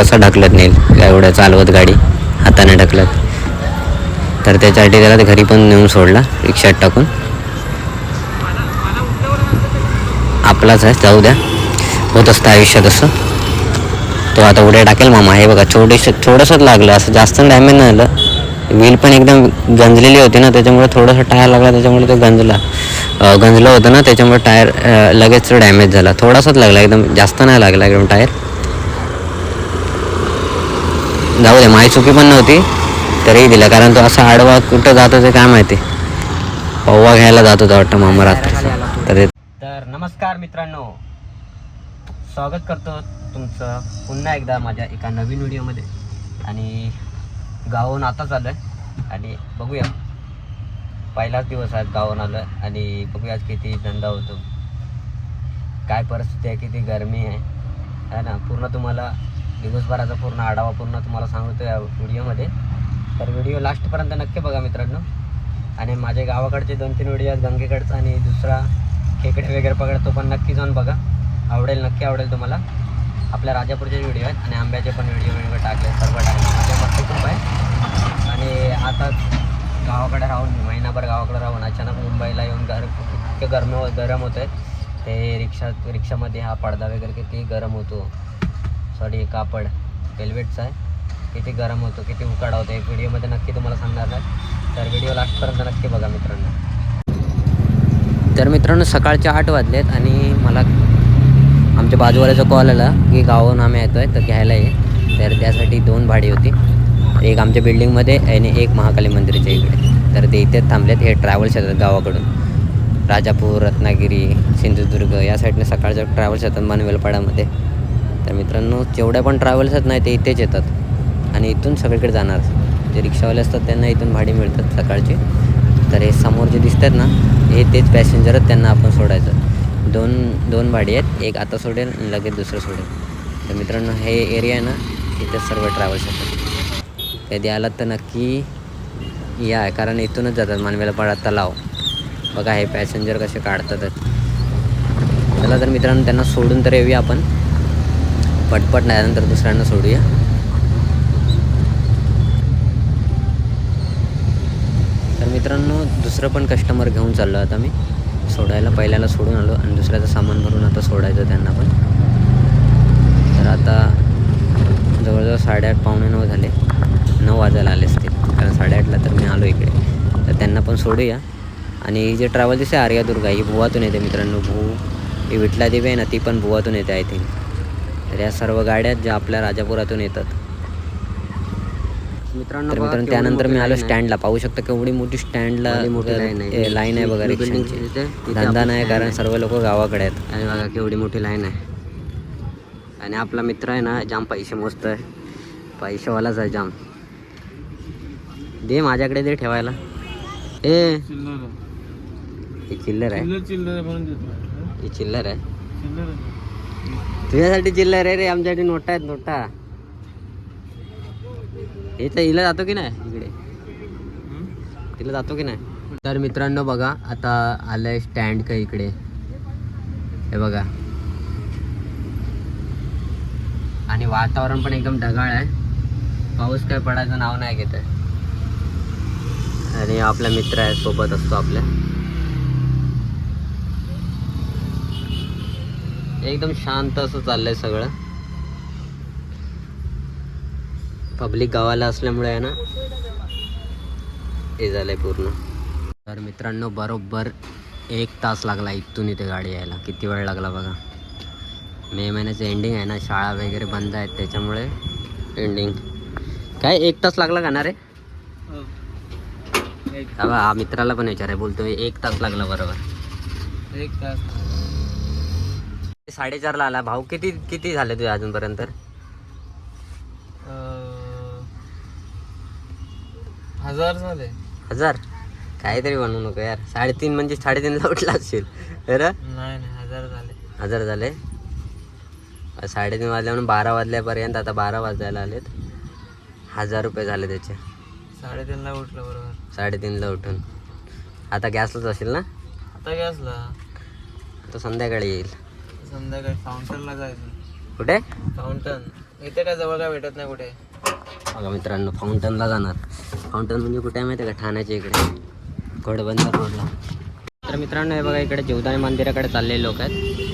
कसं ढकलत नाही एवढं चालवत गाडी हाताने ढकलत. तर त्याच्यासाठी त्याला ते घरी पण नेऊन सोडला रिक्षात टाकून. आपलाच आहे जाऊ द्या. होत असतं आयुष्यात असं. तो आता उड्या टाकेल मामा. हे बघा छोटेस थोडंसंच लागलं. असं जास्त डॅमेज नाही आलं व्हील पण एकदम गंजलेली होती ना त्याच्यामुळे थोडंसं टायर लागला त्याच्यामुळे तो गंजला. गंजलं होतं ना त्याच्यामुळे टायर लगेच डॅमेज झाला. थोडासाच लागला एकदम जास्त नाही लागला एकदम टायर. जाऊ दे माझी चुकी पण नव्हती. तरीही दिलं कारण तो असा आडवा कुठं जात होते काय माहिती. पव्वा घ्यायला जात होता वाटतं मामा रात्री. तर तर नमस्कार मित्रांनो. स्वागत करतो तुमचं पुन्हा एकदा माझ्या एका नवीन व्हिडिओमध्ये. आणि गावून आताच आलं आहे आणि बघूया. पहिलाच दिवस आहे गावून आलं आणि बघूया किती धंदा होतो. काय परिस्थिती आहे किती गरमी आहे. है ना? पूर्ण तुम्हाला दिवसभराचा पूर्ण आढावा पूर्ण तुम्हाला सांगतो या व्हिडिओमध्ये. तर व्हिडिओ लास्टपर्यंत नक्की बघा मित्रांनो. आणि माझे गावाकडचे दोन तीन व्हिडिओ आहेत गंगेकडचा आणि दुसरा खेकडे वगैरे पकड तो पण नक्की जाऊन बघा. आवडेल नक्की आवडेल तुम्हाला. आपल्या राजापूरचे व्हिडिओ आहेत आणि आंब्याचे पण व्हिडिओ वगैरे टाकले सर्व टाकले माझ्या मस्त खूप आहे. आणि आता गावाकडे राहून महिनाभर गावाकडे राहून अचानक मुंबईला येऊन घर इतके गरम गरम होत आहे ते रिक्षा रिक्षामध्ये हा पडदा वगैरे किती गरम होतो. सॉरी कापड वेल्वेटचा आहे. किती गरम होतो किती उकाडा होतो एक व्हिडिओमध्ये नक्की तुम्हाला सांगणार नाही. तर व्हिडिओ लास्टपर्यंत नक्की बघा मित्रांनो. तर मित्रांनो सकाळचे आठ वाजलेत आणि मला आमच्या बाजूवाल्याचा कॉल आला की गावाहून आम्ही येतो आहे तर घ्यायला ये. तर त्यासाठी दोन भाडी होती. एक आमच्या बिल्डिंगमध्ये आणि एक महाकाली मंदिराच्या इकडे. तर ते इथेच थांबलेत हे ट्रॅव्हल्स येतात गावाकडून. राजापूर रत्नागिरी सिंधुदुर्ग या साईडने सकाळच्या ट्रॅव्हल्स येतात मनवेलपाडामध्ये. तर मित्रांनो जेवढ्या पण ट्रॅव्हल्स आहेत नाही ते इथेच येतात. आणि इथून सगळीकडे जाणार. जे रिक्षावाले असतात त्यांना इथून भाडी मिळतात सकाळची. तर हे समोर जे दिसतात ना हे तेच पॅसेंजर आहेत त्यांना आपण सोडायचं. दोन दोन भाडी आहेत. एक आता सोडेल आणि लगेच दुसरं सोडेल. तर मित्रांनो हे एरिया आहे ना इथेच सर्व ट्रॅव्हल्स येतात कधी आलात तर नक्की या कारण इथूनच जातात. मानवेलापाडा तलाव. बघा हे पॅसेंजर कसे काढतात चला तर मित्रांनो त्यांना सोडून तर येऊया आपण. पटपट नाही नंतर दुसऱ्यांना सोडूया. तर मित्रांनो दुसरं पण कस्टमर घेऊन चाललो आता मी. सोडायला पहिल्याला सोडून आलो आणि दुसऱ्याचं सामान भरून आता सोडायचं त्यांना पण. तर आता जवळजवळ साडेआठ पावणे नऊ झाले. नऊ वाजायला आले असतील. कारण साडेआठला तर मी आलो इकडे. तर त्यांना पण सोडूया. आणि जे ट्रॅव्हल दिसते आर्यादुर्गा ही भुवातून येते मित्रांनो. भू ही विठला देवी आहे ना ती पण भुवातून येते आय थिंक तर या सर्व गाड्या ज्या आपल्या राजापुरातून येतात. मित्रांनो मित्रांनो त्यानंतर मी आलो स्टँडला. पाहू शकता केवढी मोठी स्टँडला लाईन आहे. बघा रिक्षांची. धंदा नाही कारण सर्व लोक गावाकडे आहेत. आणि बघा केवढी मोठी लाईन आहे. आणि आपला मित्र आहे ना जाम पैसे मोजतो आहे पैसेवालाच आहे जाम. दे माझ्याकडे दे ठेवायला. ए. ही चिल्लर आहे. ही चिल्लर आहे. तुझ्यासाठी चिल्लर रे रे आमच्यासाठी नोटा आहेत नोटा. हे तर हिला जातो की नाही इकडे? तिला जातो की नाही? तर मित्रांनो बघा आता आलंय स्टँड का इकडे. हे बघा. आणि वातावरण पण एकदम ढगाळ आहे. पाऊस काय पडायचं नाव नाही घेत आहे. आणि आपला मित्र आहे सोबत असतो आपल्या. एकदम शांत असं चाललंय सगळं. पब्लिक गावाला असल्यामुळे आहे ना हे झालंय पूर्ण. तर मित्रांनो बरोबर एक तास लागला इथून इथे गाडी यायला. किती वेळ लागला बघा. मे महिन्याचं एंडिंग आहे ना शाळा वगैरे बंद आहेत त्याच्यामुळे एंडिंग काय एक तास लागला का ना रे? हा. हा मित्राला पण विचाराय बोलतो एक तास लागला बरोबर. एक तास. साडेचारला आला. भाऊ किती किती झाले तुझे अजूनपर्यंत? हजार झाले. हजार? काहीतरी म्हणू नको यार. साडेतीन म्हणजे साडेतीनला उठला असेल बरं? नाही नाही हजार झाले. हजार झाले? साडेतीन वाजल्या म्हणून बारा वाजल्यापर्यंत आता बारा वाजायला आलेत. हजार रुपये झाले त्याचे. साडेतीनला उठलं बरोबर. साडेतीनला उठून. आता गॅसलाच असेल ना? आता गॅसला. तो संध्याकाळी येईल. संध्याकाळी फाउंटनला जायचं. कुठे? फाउंटन इथे काय जवळ काय भेटत नाही कुठे? बघा मित्रांनो फाउंटनला जाणार. फाउंटन म्हणजे कुठे आहे माहिती आहे का? ठाण्याच्या इकडे. घोडबंदर रोडला तर मित्रांनो हे बघा इकडे जीवदानी मंदिराकडे चाललेले लोक आहेत.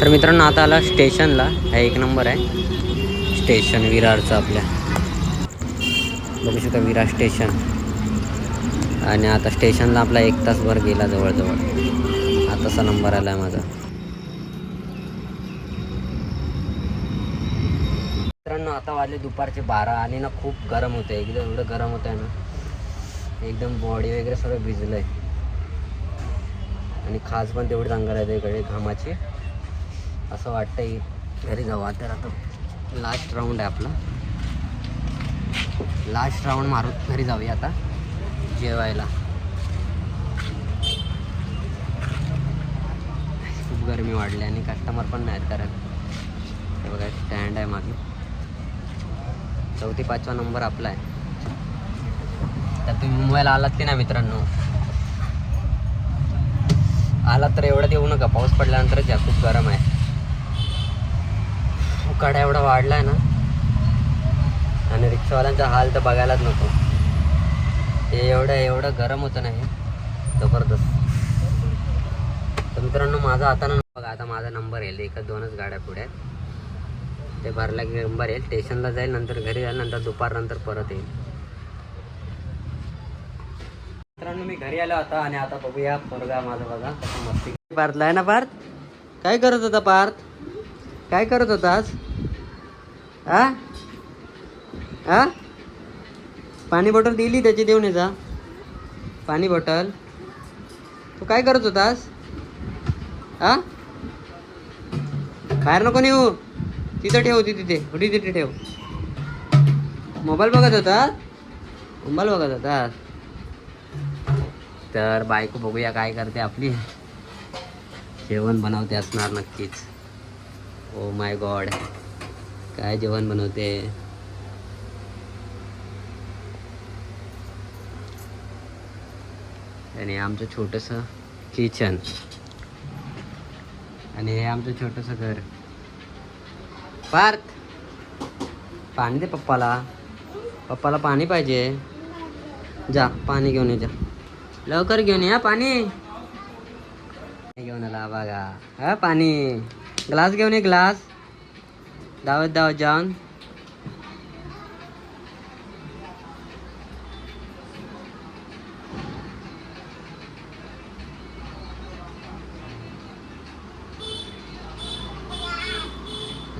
तर मित्रांनो आता आला स्टेशनला. हा एक नंबर आहे. स्टेशन विरारचं आपल्या. बघू शकता विरार स्टेशन. आणि आता स्टेशनला आपला एक तासभर गेला जवळजवळ. तसा नंबर आला आहे माझा? मित्रांनो आता वाजले दुपारचे बारा आणि ना खूप गरम होतं एकदम एवढं गरम होत आहे ना. एकदम बॉडी वगैरे सगळं भिजलं आहे आणि खास पण तेवढी चांगलं आहे इकडे घामाची. असं वाटतं घरी जाऊ. आता आता लास्ट राऊंड आहे आपला. लास्ट राऊंड मारून घरी जाऊया आता. जेवायला खूप गरमी वाढली आणि कस्टमर पण नाहीत कारण हे बघा स्टँड आहे मागे. चौथी पाचवा नंबर आपला आहे. तर तुम्ही मुंबईला आलात की नाही मित्रांनो? आलात तर एवढं येऊ नका. पाऊस पडल्यानंतरच या. खूप गरम आहे. उकाडा एवढा वाढला आहे ना. आणि रिक्षावाल्यांचा हाल तर बघायलाच नको. ते एवढं एवढं गरम होतं नाही जबरदस्त. मित्रांनो माझा आता ना बघा आता माझा नंबर येईल. एकच दोनच गाड्या पुढे आहेत. ते भरला की नंबर येईल. स्टेशनला जाईल नंतर घरी जाईल नंतर दुपारनंतर परत येईल. मित्रांनो मी घरी आलो आता आणि आता बघूया पोरगा माझा बघा मस्ती पार्थला आहे ना पार्थ? काय करत होता पार्थ? काय करत होतास आ? आ? पाणी बॉटल दिली त्याची देऊन जा. पाणी बॉटल. तू काय करत होतास हां? बाहेर नको नेऊ. तिथं ठेव ती तिथे. कुठे तिथे ठेव. मोबाईल बघत होता मोबाईल बघत होता तर बायको बघूया काय करते आपली. जेवण बनवते असणार नक्कीच. Oh my god. काय जेवण बनवते? आणि आमचं छोटंसं किचन. आणि हे आमचं छोटंसं घर. पार्थ. पाणी दे पप्पाला. पप्पाला पाणी पाहिजे. जा पाणी घेऊन ये जा. लवकर घेऊन या पाणी. घेऊन आला बघा. हा पाणी. ग्लास घेऊन ये ग्लास. दावत दावत जाऊन.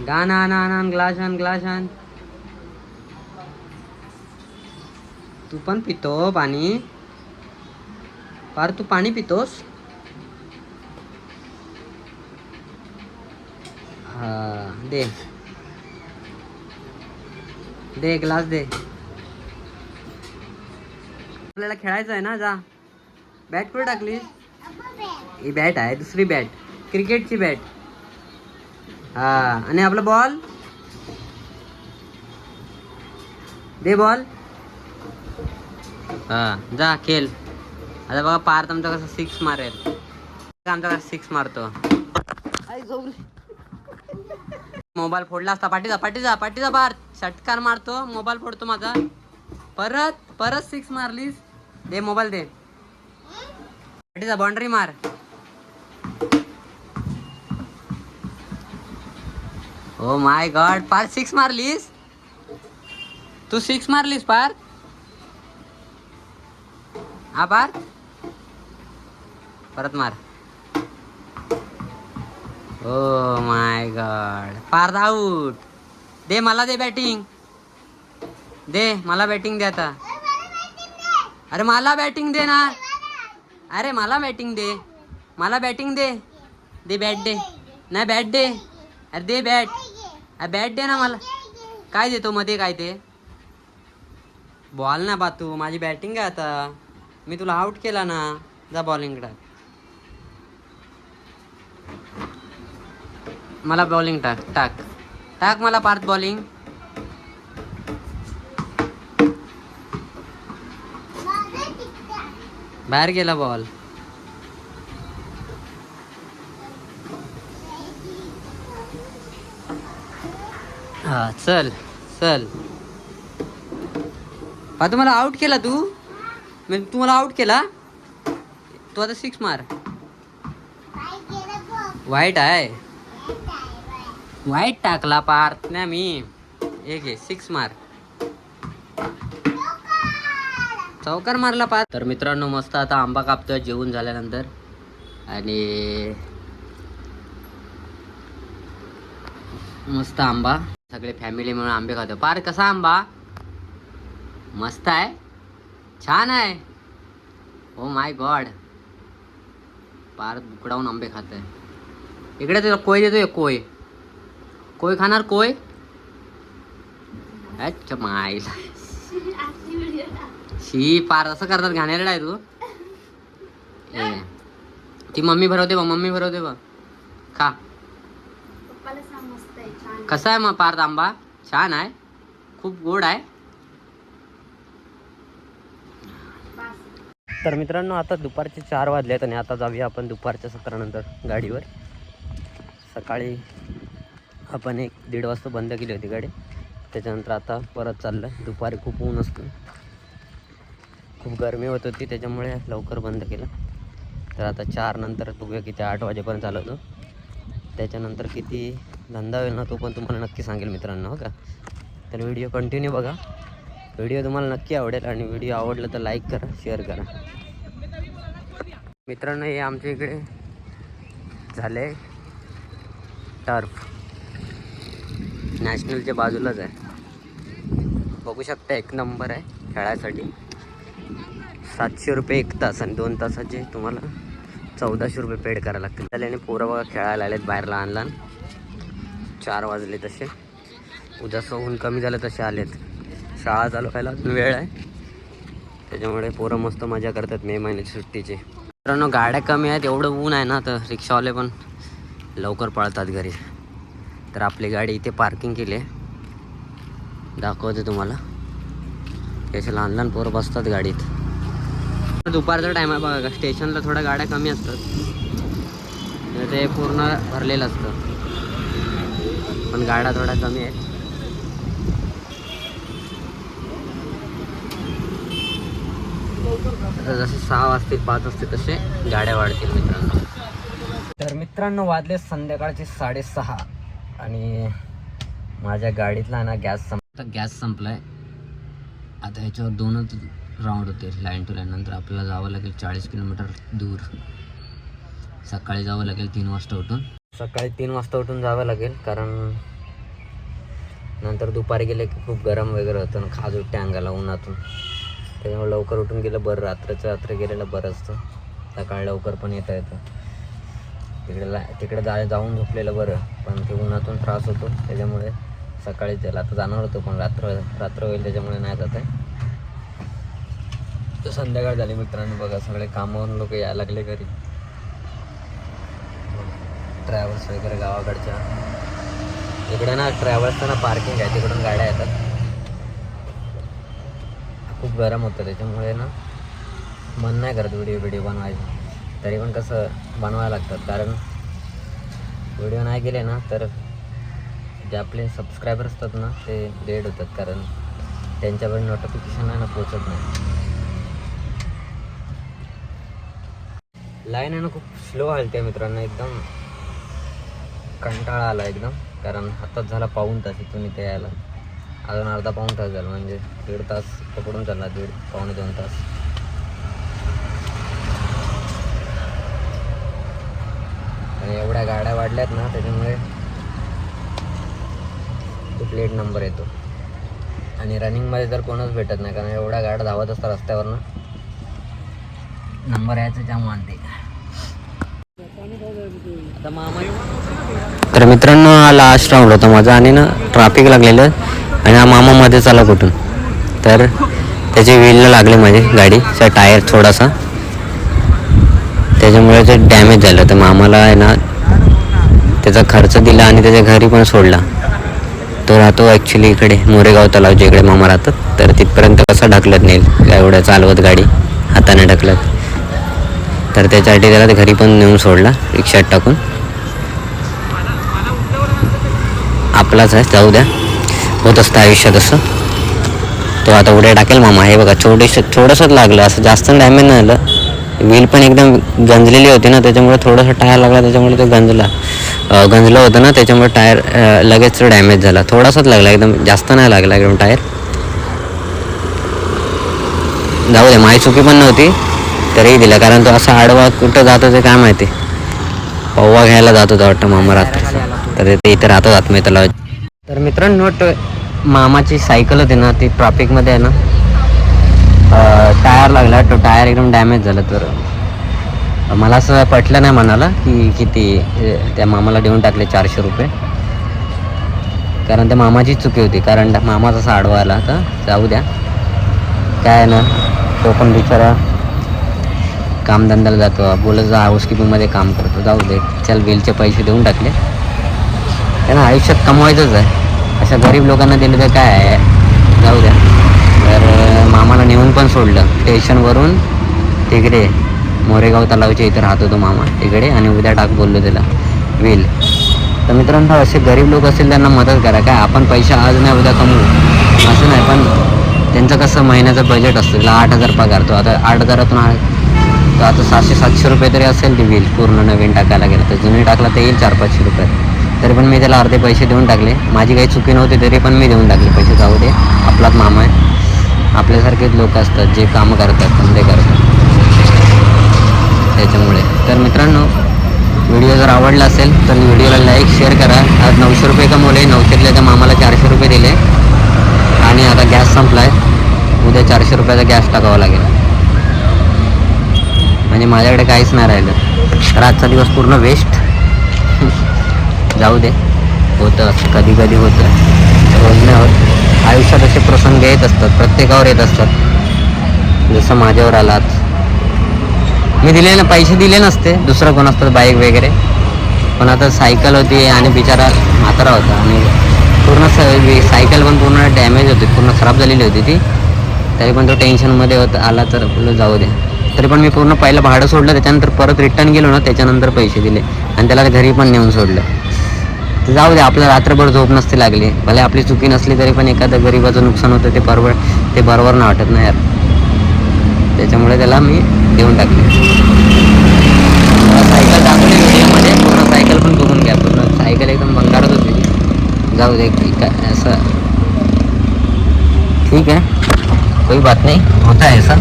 गाण आण आण आण ग्लास आण ग्लास आण तू पण पितो पाणी? पार तू पाणी पितोस? हा दे. दे ग्लास दे. आपल्याला खेळायचं आहे ना जा. बॅट कुठे टाकली ही बॅट आहे दुसरी बॅट. क्रिकेटची बॅट. हा आणि आपला बॉल दे बॉल हा जा खेळ. आता बघा पार्थ आमचा कसं सिक्स मारेल. आमचा कसं सिक्स मारतो. मोबाईल फोडला असता. पाठीचा पाठीचा पाठीचा पार्थ. षटकार मारतो. मोबाईल फोडतो माझा. परत परत सिक्स मारलीस. दे मोबाईल दे. पाठीचा बाउंड्री मार. ओ माय गॉड पार सिक्स मारलीस? तू सिक्स मारलीस पार हा पार परत मार. ओ माय गॉड पार आऊट दे मला दे बॅटिंग दे मला बॅटिंग दे आता. अरे मला बॅटिंग दे ना. अरे मला बॅटिंग दे. मला बॅटिंग दे. दे बॅट दे. नाही बॅट दे. अरे दे बॅट बॅट दे ना मला. काय देतो मध्ये काय ते? बॉल ना बा तू माझी बॅटिंग आहे आता. मी तुला आउट केला ना. जा बॉलिंग टाक. मला बॉलिंग टाक टाक. टाक मला पार्थ बॉलिंग बाहेर गेला बॉल हा चल चल. पा तुम्हाला आउट केला तू. म्हणजे तू मला आउट केला. तू आता सिक्स मार. वाईट आहे. वाईट टाकला पार ना मी. एक आहे सिक्स मार. चौकार मारला पार तर मित्रांनो मस्त आता आंबा कापतोय जेवून झाल्यानंतर. आणि मस्त आंबा. सगळे फॅमिली मिळून आंबे खातो. पार कसा आंबा? मस्त आहे. छान आहे. ओ माय गॉड पार बुकडावून आंबे खात आहे इकडे तुला कोय देतोय? कोय. कोय खाणार कोय? अच्छा मायला. शी पार असं करतात घाणेरडा आहे तू. ए. ती मम्मी भरवते बा मम्मी भरवते बा खा. कसा आहे मग पार्थ आंबा? छान आहे. खूप गोड आहे. तर मित्रांनो आता दुपारचे चार वाजलेत आणि आता जाऊया आपण दुपारच्या सत्रानंतर गाडीवर. सकाळी आपण एक दीड वाजता बंद केली होती गाडी. त्याच्यानंतर आता परत चाललं दुपारी खूप ऊन असतं. खूप गरमी होत होती त्याच्यामुळे लवकर बंद केलं. तर आता चार नंतर बघूया किती आठ वाजेपर्यंत चालवतो. त्याच्यानंतर किती धंदा होईल ना तो पण तुम्हाला नक्की सांगेल मित्रांनो हो का? तर व्हिडिओ कंटिन्यू बघा. व्हिडिओ तुम्हाला नक्की आवडेल आणि व्हिडिओ आवडला तर लाईक करा शेअर करा. मित्रांनो हे आमच्या इकडे झाले टर्फ नॅशनलच्या बाजूलाच आहे. बघू शकता एक नंबर आहे खेळायसाठी सातशे रुपये एक तास आणि दोन तासाचे तुम्हाला चौदाशे रुपये पेड करायला लागतील. त्याने पोरं बघा खेळायला आलेत बाहेर लहान लहान चार वाजले तसे. उद्याचं ऊन कमी झालं तसे आलेत. शाळा चालू व्हायला अजून वेळ आहे. त्याच्यामुळे पोरं मस्त मजा करतात मे महिन्याच्या सुट्टीचे. मित्रांनो गाड्या कमी आहेत. एवढं ऊन आहे ना तर रिक्षावाले पण लवकर पळतात घरी. तर आपली गाडी इथे पार्किंग केली आहे. दाखवते तुम्हाला. त्याचे लहान लहान पोरं बसतात गाडीत. दुपारचा टाईम आहे बघा स्टेशनला थोड्या गाड्या कमी असतात. ते पूर्ण भरलेलं असतं. पण गाड्या थोड्या कमी आहेत. आता जसे सहा वाजतील पाच वाजतील तसे गाड्या वाढतील मित्रांनो. तर मित्रांनो वाजले संध्याकाळचे साडेसहा आणि माझ्या गाडीतला ना गॅस संप गॅस संपलाय. आता ह्याच्यावर दोनच राऊंड होते लाईन टू लाईन नंतर आपल्याला जावं लागेल चाळीस किलोमीटर दूर. सकाळी जावं लागेल तीन वाजता उठून. सकाळी तीन वाजता उठून जावं लागेल कारण नंतर दुपारी गेले की खूप गरम वगैरे होतं ना खाज उठते अंगाला उन्हातून. त्याच्यामुळे लवकर उठून गेलं बरं रात्रचं रात्र गेलेलं बरं असतं. सकाळी लवकर पण येता येतं. तिकडे ला तिकडे जा जाऊन झोपलेलं बरं पण ते उन्हातून त्रास होतो त्याच्यामुळे सकाळी जायला आता जाणार होतो पण रात्र रात्र होईल त्याच्यामुळे नाही जात आहे. तर संध्याकाळ झाली मित्रांनो बघा सगळे कामावरून लोक यायला लागले घरी. ट्रॅव्हल्स वगैरे गावाकडच्या. इकडे ना ट्रॅव्हल्सचं ना पार्किंग आहे तिकडून गाड्या येतात. खूप गरम होतं त्याच्यामुळे ना. मन नाही करत व्हिडिओ व्हिडिओ बनवायचं. तरी पण कसं बनवायला लागतात. कारण व्हिडिओ नाही गेले ना तर जे आपले सबस्क्रायबर असतात ना ते डेड होतात. कारण त्यांच्याकडे नोटिफिकेशन आहे ना पोचत नाही. लाईन आहे ना खूप स्लो हलते मित्रांनो एकदम कंटाळा आला एकदम. कारण हातात झाला पाऊन तास इथून इथे यायला. अजून अर्धा पाऊण तास झाला म्हणजे दीड तास पकडून चालला दीड पावणे दोन तास. आणि एवढ्या गाड्या वाढल्यात ना त्याच्यामुळे खूप लेट नंबर येतो. आणि रनिंगमध्ये तर कोणच भेटत नाही कारण एवढ्या गाड्या धावत असतात रस्त्यावरनं. नंबर यायचं जाम मानते तर मित्रांनो हा लास्ट राऊंड होता माझा आणि ना ट्राफिक लागलेलं आणि हा मामा मध्ये चाला कुठून? तर त्याची व्हीलला लागली माझी गाडीचा टायर थोडासा. त्याच्यामुळे ते डॅमेज झालं. तर मामाला आहे ना त्याचा खर्च दिला आणि त्याच्या घरी पण सोडला. तो राहतो ॲक्च्युली इकडे मोरेगाव तलाव इकडे मामा राहतात. तर तिथपर्यंत कसं ढकलत नाही एवढं चालवत गाडी हाताने ढकलत. तर त्याच्यासाठी त्याला ते घरी पण नेऊन सोडला रिक्षात टाकून. आपलाच आहे जाऊ द्या. होत असतं आयुष्यात असं. तो आता उड्या टाकेल मामा. हे बघा छोटेस थोडंसंच लागलं असं जास्त डॅमेज नाही आलं व्हील पण एकदम गंजलेली होती ना त्याच्यामुळे थोडंसं टायर लागला त्याच्यामुळे ते गंजला. गंजलं होतं ना त्याच्यामुळे टायर लगेच डॅमेज झाला. थोडासाच लागला एकदम जास्त नाही लागला एकदम टायर जाऊ दे माझी चुकी पण नव्हती. तरीही दिलं. कारण तो असा आडवा कुठं जातो ते काय माहिती. पव्वा घ्यायला जात होता वाटतं मामा रात्री. तर ते इथे राहतात आत्मीयतला तर मित्रांनो मामाची सायकल होती ना ती ट्रॅफिकमध्ये आहे ना टायर लागला. तो टायर एकदम डॅमेज झाला. तर मला असं पटलं नाही म्हणाला की किती त्या मामाला देऊन टाकले चारशे रुपये. कारण त्या मामाचीच चुकी होती. कारण त्या मामाचा असा आडवा आला तर जाऊ द्या. काय आहे ना तो पण बिचारा कामधंद्याला जातो. बोलत जा हाऊसकीपिंगमध्ये काम करतो. जाऊ दे. चल बिलचे पैसे देऊन टाकले. त्यांना आयुष्यात कमवायचंच आहे. अशा गरीब लोकांना दिलं तर काय आहे? जाऊ द्या. तर मामाला नेऊन पण सोडलं. स्टेशनवरून तिकडे मोरेगाव तलावच्या इथे राहतो तो मामा. तिकडे आणि उद्या टाक बोललो त्याला. वेल. तर मित्रांनो असे गरीब लोक असतील त्यांना मदत करा. काय आपण पैसे आज नाही उद्या कमवू. असं नाही पण त्यांचं कसं महिन्याचं बजेट असतं. त्याला आठ हजार पगार तो. आता आठ हजारातून आ- तर आता सातशे सातशे रुपये तरी असेल ती बिल पूर्ण नवीन टाकायला गेलं तर जुनी टाकला तर येईल चार पाचशे रुपये. तरी पण मी त्याला अर्धे पैसे देऊन टाकले. माझी काही चुकी नव्हती तरी पण मी देऊन टाकले पैसे. जाऊ दे. आपलाच मामा आहे. आपल्यासारखेच लोक असतात जे कामं करतात धंदे करतात. त्याच्यामुळे. तर मित्रांनो व्हिडिओ जर आवडला असेल तर व्हिडिओला लाईक शेअर करा. आज नऊशे रुपये कमवले. नऊशेतले त्या मामाला चारशे रुपये दिले. आणि आता गॅस संपला आहे उद्या चारशे रुपयाचा गॅस टाकावा लागेल. म्हणजे माझ्याकडे काहीच नाही राहिलं. तर आजचा दिवस पूर्ण वेस्ट जाऊ दे. होतं असं कधी कधी होतं. रोज नाही होत. आयुष्यात असे प्रसंग येत असतात प्रत्येकावर येत असतात. जसं माझ्यावर आलात. मी दिले ना पैसे दिले नसते. दुसरं कोण असतं? बाईक वगैरे. पण आता सायकल होती आणि बिचारा म्हातारा होता आणि पूर्ण स सायकल पण पूर्ण डॅमेज होती. पूर्ण खराब झालेली होती ती. तरी पण तो टेन्शनमध्ये होता आला तर जाऊ दे. तरी पण मी पूर्ण पहिलं भाडं सोडलं त्याच्यानंतर परत रिटर्न गेलो ना त्याच्यानंतर पैसे दिले. आणि त्याला घरी पण नेऊन सोडलं. तर जाऊ दे आपलं रात्रभर झोप नसते लागली. भले आपली चुकी नसली तरी पण एखादं गरीबाचं नुकसान होतं ते बरोबर ते बरोबर ना वाटत नाही यार. त्याच्यामुळे त्याला मी देऊन टाकले. सायकल दाखवली व्हिडिओमध्ये पूर्ण सायकल पण बघून घ्या. पूर्ण सायकल एकदम भंगारच होती जाऊ दे काय असं. ठीक आहे. कोई बात नाही. होता है ऐसा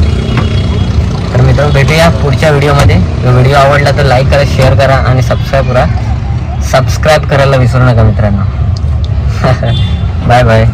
तर भेटूया पुढच्या व्हिडिओमध्ये. व्हिडिओ आवडला तर लाईक करा शेअर करा आणि सबस्क्राईब करा. सबस्क्राईब करायला विसरू नका मित्रांनो. Bye bye